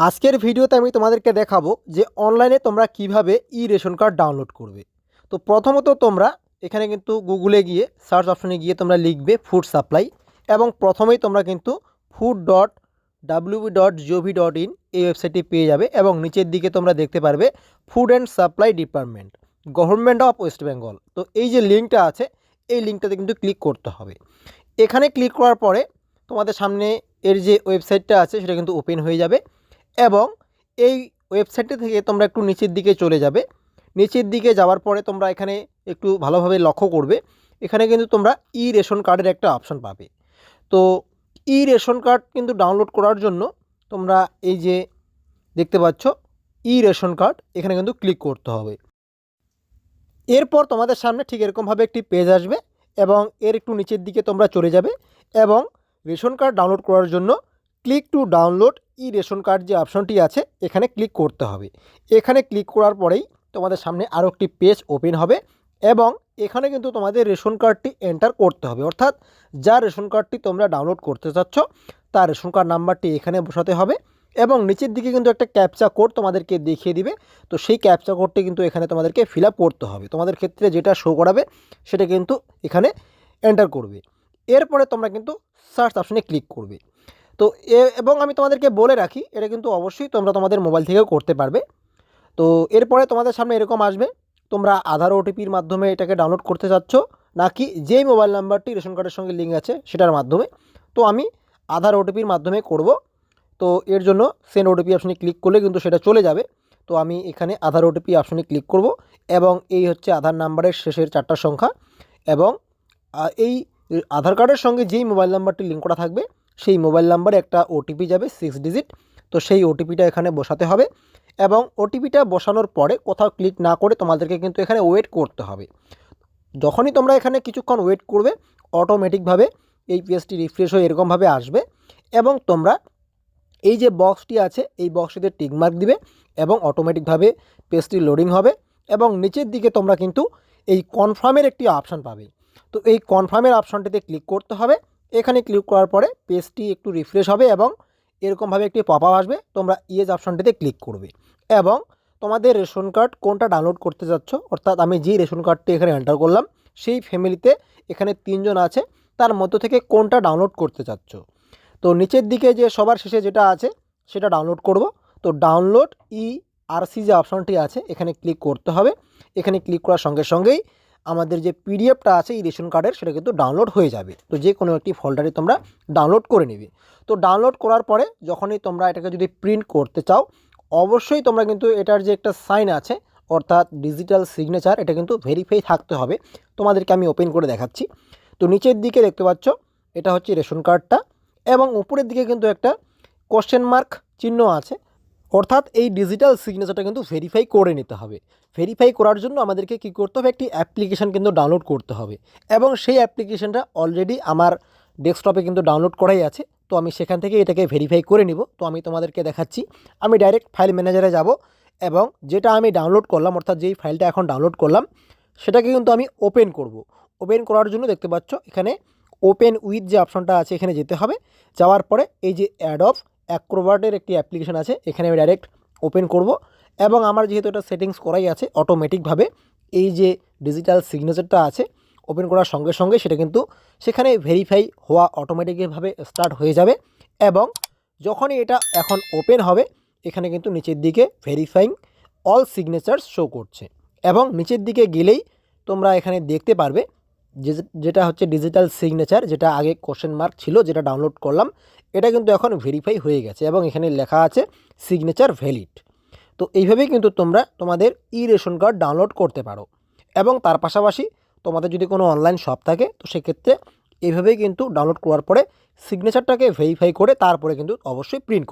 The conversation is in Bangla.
আজকের ভিডিওতে আমি তোমাদেরকে দেখাবো যে অনলাইনে তোমরা কীভাবে ই রেশন কার্ড ডাউনলোড করবে। তো প্রথমত তোমরা এখানে কিন্তু গুগলে গিয়ে সার্চ অপশনে গিয়ে তোমরা লিখবে ফুড সাপ্লাই এবং প্রথমেই তোমরা কিন্তু food dot WB dot GOV dot in এই ওয়েবসাইটটি পেয়ে যাবে এবং নিচের দিকে তোমরা দেখতে পারবে food and supply department government of West Bengal তো এই যে লিঙ্কটা আছে, এই লিঙ্কটাতে কিন্তু ক্লিক করতে হবে। এখানে ক্লিক করার পরে তোমাদের সামনে এর যে ওয়েবসাইটটা আছে সেটা কিন্তু ওপেন হয়ে যাবে। এবং এই ওয়েবসাইটটা থেকে তোমরা একটু নিচের দিকে চলে যাবে। নিচের দিকে যাওয়ার পরে তোমরা এখানে একটু ভালোভাবে লক্ষ্য করবে। এখানে কিন্তু তোমরা ই রেশন কার্ডের একটা অপশন পাবে। তো ই রেশন কার্ড কিন্তু ডাউনলোড করার জন্য তোমরা এই যে দেখতে পাচ্ছ ই রেশন কার্ড এখানে কিন্তু ক্লিক করতে হবে। এরপর তোমাদের সামনে ঠিক এরকমভাবে একটি পেজ আসবে এবং এর একটু নিচের দিকে তোমরা চলে যাবে এবং রেশন কার্ড ডাউনলোড করার জন্য click to download e ration card যে অপশনটি আছে, এখানে ক্লিক করতে হবে। এখানে ক্লিক করার পরেই তোমাদের সামনে আরও একটি পেজ ওপেন হবে এবং এখানে কিন্তু তোমাদের রেশন কার্ডটি এন্টার করতে হবে। অর্থাৎ যা রেশন কার্ডটি তোমরা ডাউনলোড করতে চাচ্ছ, তার রেশন কার্ড নাম্বারটি এখানে বসাতে হবে এবং নিচের দিকে কিন্তু একটা ক্যাপচা কোড তোমাদেরকে দেখিয়ে দিবে। তো সেই ক্যাপচা কোডটি কিন্তু এখানে তোমাদেরকে ফিল করতে হবে। তোমাদের ক্ষেত্রে যেটা শো করাবে, সেটা কিন্তু এখানে এন্টার করবে। এরপরে তোমরা কিন্তু সার্চ অপশানে ক্লিক করবে। তো এবং আমি তোমাদেরকে বলে রাখি, এটা কিন্তু অবশ্যই তোমরা তোমাদের মোবাইল থেকেও করতে পারবে। তো এরপরে তোমাদের সামনে এরকম আসবে, তোমরা আধার ওটিপির মাধ্যমে এটাকে ডাউনলোড করতে চাচ্ছ, নাকি যেই মোবাইল নাম্বারটি রেশন কার্ডের সঙ্গে লিঙ্ক আছে সেটার মাধ্যমে। তো আমি আধার ওটিপির মাধ্যমে করব। তো এর জন্য সেন্ড ওটিপি অপশনে ক্লিক করলে কিন্তু সেটা চলে যাবে। তো আমি এখানে আধার ওটিপি অপশনে ক্লিক করব এবং এই হচ্ছে আধার নাম্বারের শেষের চারটা সংখ্যা এবং এই আধার কার্ডের সঙ্গে যেই মোবাইল নাম্বারটি লিঙ্ক করা থাকবে সেই মোবাইল নাম্বারে একটা ওটিপি যাবে সিক্স ডিজিট তো সেই ওটিপিটা এখানে বসাতে হবে এবং ওটিপিটা বসানোর পরে কোথাও ক্লিক না করে তোমাদেরকে কিন্তু এখানে ওয়েট করতে হবে। যখনই তোমরা এখানে কিছুক্ষণ ওয়েট করবে অটোমেটিকভাবে এই পেজটি রিফ্রেশ হয়ে এরকমভাবে আসবে এবং তোমরা এই যে বক্সটি আছে, এই বক্সটিতে টিকমার্ক দিবে এবং অটোমেটিকভাবে পেজটি লোডিং হবে এবং নিচের দিকে তোমরা কিন্তু এই কনফার্মের একটি অপশান পাবে। তো এই কনফার্মের অপশানটিতে ক্লিক করতে হবে এখানে ক্লিক করার পরে পেজটি একটু রিফ্রেশ হবে এবং এরকমভাবে একটি পপ আপ আসবে। তোমরা ইয়েজ অপশানটিতে ক্লিক করবে এবং তোমাদের রেশন কার্ড কোনটা ডাউনলোড করতে যাচ্ছ, অর্থাৎ আমি যেই রেশন কার্ডটি এখানে এন্টার করলাম, সেই ফ্যামিলিতে এখানে তিনজন আছে, তার মধ্য থেকে কোনটা ডাউনলোড করতে চাচ্ছ তো নিচের দিকে যে সবার শেষে যেটা আছে, সেটা ডাউনলোড করব। তো ডাউনলোড ই আরসি যে অপশনটি আছে, এখানে ক্লিক করতে হবে। এখানে ক্লিক করার সঙ্গে সঙ্গেই আমাদের যে পিডিএফটা আছে এই রেশন কার্ডের সেটা কিন্তু ডাউনলোড হয়ে যাবে। তো যে কোনো একটি ফোল্ডারে তোমরা ডাউনলোড করে নেবে। তো ডাউনলোড করার পরে যখনই তোমরা এটাকে যদি প্রিন্ট করতে চাও, অবশ্যই তোমরা কিন্তু এটার যে একটা সাইন আছে, অর্থাৎ ডিজিটাল সিগনেচার এটা কিন্তু ভেরিফাই থাকতে হবে। তোমাদেরকে আমি ওপেন করে দেখাচ্ছি। তো নিচের দিকে দেখতে পাচ্ছ, এটা হচ্ছে রেশন কার্ডটা এবং উপরের দিকে কিন্তু একটা কোশ্চেন মার্ক চিহ্ন আছে। অর্থাৎ এই ডিজিটাল সিগনেচারটা কিন্তু ভেরিফাই করে নিতে হবে। ভেরিফাই করার জন্য আমাদেরকে কী করতে হবে? একটি অ্যাপ্লিকেশান কিন্তু ডাউনলোড করতে হবে। এবং সেই অ্যাপ্লিকেশানটা অলরেডি আমার ডেস্কটপে কিন্তু ডাউনলোড করাই আছে। তো আমি সেখান থেকে এটাকে ভেরিফাই করে নিব। তো আমি তোমাদেরকে দেখাচ্ছি। আমি ডাইরেক্ট ফাইল ম্যানেজারে যাব এবং যেটা আমি ডাউনলোড করলাম, অর্থাৎ যেই ফাইলটা এখন ডাউনলোড করলাম, সেটাকে কিন্তু আমি ওপেন করব। ওপেন করার জন্য দেখতে পাচ্ছ, এখানে ওপেন উইথ যে অপশনটা আছে, এখানে যেতে হবে। যাওয়ার পরে এই যে অ্যাড অফ অ্যাক্রোবার্টের একটি অ্যাপ্লিকেশন আছে, এখানে আমি ডাইরেক্ট ওপেন করব। এবং আমার যেহেতু এটা সেটিংস করাই আছে অটোমেটিকভাবে এই যে ডিজিটাল সিগনেচারটা আছে ওপেন করার সঙ্গে সঙ্গে সেটা কিন্তু সেখানে ভেরিফাই হওয়া অটোমেটিকভাবে স্টার্ট হয়ে যাবে এবং যখনই এটা এখন ওপেন হবে, এখানে কিন্তু নিচের দিকে ভেরিফাইং অল সিগনেচার শো করছে এবং নিচের দিকে গেলেই তোমরা এখানে দেখতে পারবে যেটা হচ্ছে ডিজিটাল সিগনেচার যেটা আগে কোশ্চেন মার্ক ছিল, যেটা ডাউনলোড করলাম, এটা কিন্তু এখন ভেরিফাই হয়ে গেছে এবং এখানে লেখা আছে সিগনেচার ভ্যালিড তো এইভাবেই কিন্তু তোমরা তোমাদের ই রেশন কার্ড ডাউনলোড করতে পারো। এবং তার পাশাপাশি তোমাদের যদি কোনো অনলাইন শপ থাকে, তো সেক্ষেত্রে এইভাবেই কিন্তু ডাউনলোড করার পরে সিগনেচারটাকে ভেরিফাই করে তারপরে কিন্তু অবশ্যই প্রিন্ট